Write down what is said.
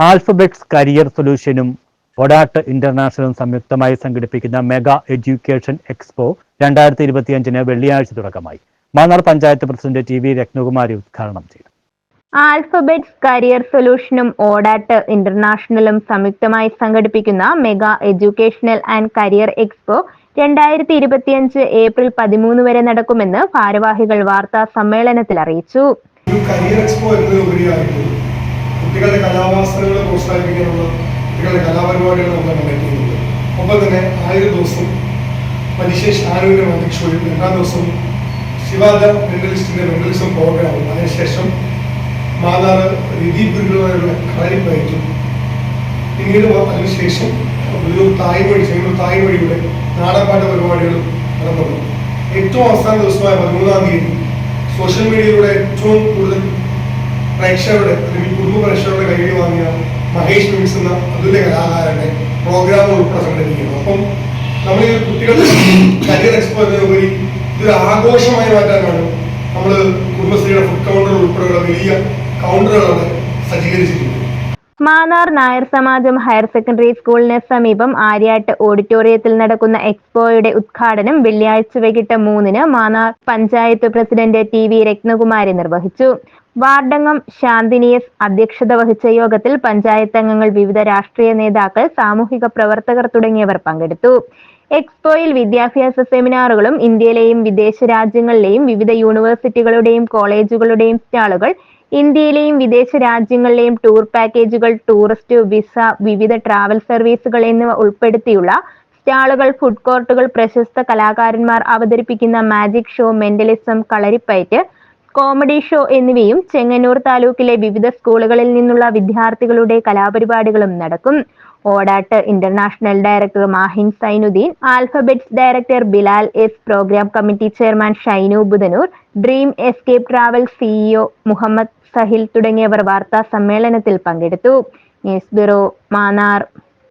Alphabets career സൊല്യൂഷനും ഒഡാട്ട് ഇന്റർനാഷണലും സംയുക്തമായി സംഘടിപ്പിക്കുന്ന മെഗാ എഡ്യൂക്കേഷൻ എക്സ്പോ രണ്ടായിരത്തി ഇരുപത്തിയഞ്ചിന് വെള്ളിയാഴ്ച തുടക്കമായി. Mannar panchayat president T V Rathnakumari ഉദ്ഘാടനം ചെയ്തു. ആൽഫബെറ്റ്സ് കരിയർ സൊല്യൂഷനും ഓഡാട്ട് ഇന്റർനാഷണലും സംയുക്തമായി സംഘടിപ്പിക്കുന്ന mega educational and career expo രണ്ടായിരത്തി ഇരുപത്തിയഞ്ച് ഏപ്രിൽ പതിമൂന്ന് വരെ നടക്കുമെന്ന് ഭാരവാഹികൾ വാർത്താ സമ്മേളനത്തിൽ അറിയിച്ചു കരിയർ എക്സ്പോ എന്നതിലുപരിയായിട്ട് കുട്ടികളുടെ കലാവാസനകൾ പ്രോത്സാഹിപ്പിക്കാനുള്ള കുട്ടികളുടെ കലാപരിപാടികൾ നമ്മൾ കണ്ടക്ട് ഒപ്പം തന്നെ ആയിരം ദിവസം മനുഷ്യ ആരോഗ്യ മാജിക് ഷോയും രണ്ടാം ദിവസം ശിവാദ മെന്റലിസ്റ്റിന്റെ മെന്റലിസം പ്രോഗ്രാമും അതിനുശേഷം മാതാറ് രതി കാര്യം കളരിപ്പയറ്റും പിന്നീട് അതിനുശേഷം ഒരു തായ് വഴി ചെയ്യുന്ന തായ് വഴിയുടെ നാടപ്പാട്ട പരിപാടികളും നടന്നു. ഏറ്റവും അവസാന ദിവസമായ പതിമൂന്നാം തീയതി സോഷ്യൽ മീഡിയയിലൂടെ ഏറ്റവും കൂടുതൽ പ്രേക്ഷകരുടെ അല്ലെങ്കിൽ കുടുംബ പ്രേക്ഷകരുടെ കയ്യിൽ വാങ്ങിയ മഹേഷ് മിക്സ് എന്ന അതുല്യ കലാകാരന്റെ പ്രോഗ്രാം ഉൾപ്പെടെ സംഘടിപ്പിക്കുന്നു. അപ്പം നമ്മൾ ഈ കുട്ടികളുടെ കരിയർ എക്സ്പോ എന്നതിനുപരി ഇതൊരു ആഘോഷമായി മാറ്റാനാണ് നമ്മൾ കുടുംബശ്രീയുടെ ഫുഡ് കൗണ്ടർ ഉൾപ്പെടെയുള്ള വലിയ കൗണ്ടറുകളാണ് സജ്ജീകരിച്ചിരിക്കുന്നത് മാന്നാർ നായർ സമാജം ഹയർ സെക്കൻഡറി സ്കൂളിന് സമീപം ആര്യാട്ട് ഓഡിറ്റോറിയത്തിൽ നടക്കുന്ന എക്സ്പോയുടെ ഉദ്ഘാടനം വെള്ളിയാഴ്ച വൈകിട്ട് മൂന്നിന് Mannar panchayat president T V Rathnakumari നിർവഹിച്ചു. വാർഡംഗം ശാന്തിനിയസ് അധ്യക്ഷത വഹിച്ച യോഗത്തിൽ പഞ്ചായത്ത് അംഗങ്ങൾ വിവിധ രാഷ്ട്രീയ നേതാക്കൾ സാമൂഹിക പ്രവർത്തകർ തുടങ്ങിയവർ പങ്കെടുത്തു. എക്സ്പോയിൽ വിദ്യാഭ്യാസ സെമിനാറുകളും ഇന്ത്യയിലെയും വിദേശ രാജ്യങ്ങളിലെയും വിവിധ യൂണിവേഴ്സിറ്റികളുടെയും കോളേജുകളുടെയും സ്റ്റാളുകൾ ഇന്ത്യയിലെയും വിദേശ രാജ്യങ്ങളിലെയും ടൂർ പാക്കേജുകൾ ടൂറിസ്റ്റ് വിസ വിവിധ ട്രാവൽ സർവീസുകൾ എന്നിവ ഉൾപ്പെടുത്തിയുള്ള സ്റ്റാളുകൾ ഫുഡ് കോർട്ടുകൾ പ്രശസ്ത കലാകാരന്മാർ അവതരിപ്പിക്കുന്ന magic show mentalism Kalaripayattu comedy show എന്നിവയും ചെങ്ങന്നൂർ താലൂക്കിലെ വിവിധ സ്കൂളുകളിൽ നിന്നുള്ള വിദ്യാർത്ഥികളുടെ കലാപരിപാടികളും നടക്കും. Odatt international director Mahin Sainuddin alphabets director Bilal S program committee chairman Shainu Budhanoor dream escape travel CEO Muhammad Sahil തുടങ്ങിയവർ വാർത്താ സമ്മേളനത്തിൽ പങ്കെടുത്തു. News bureau Mannar.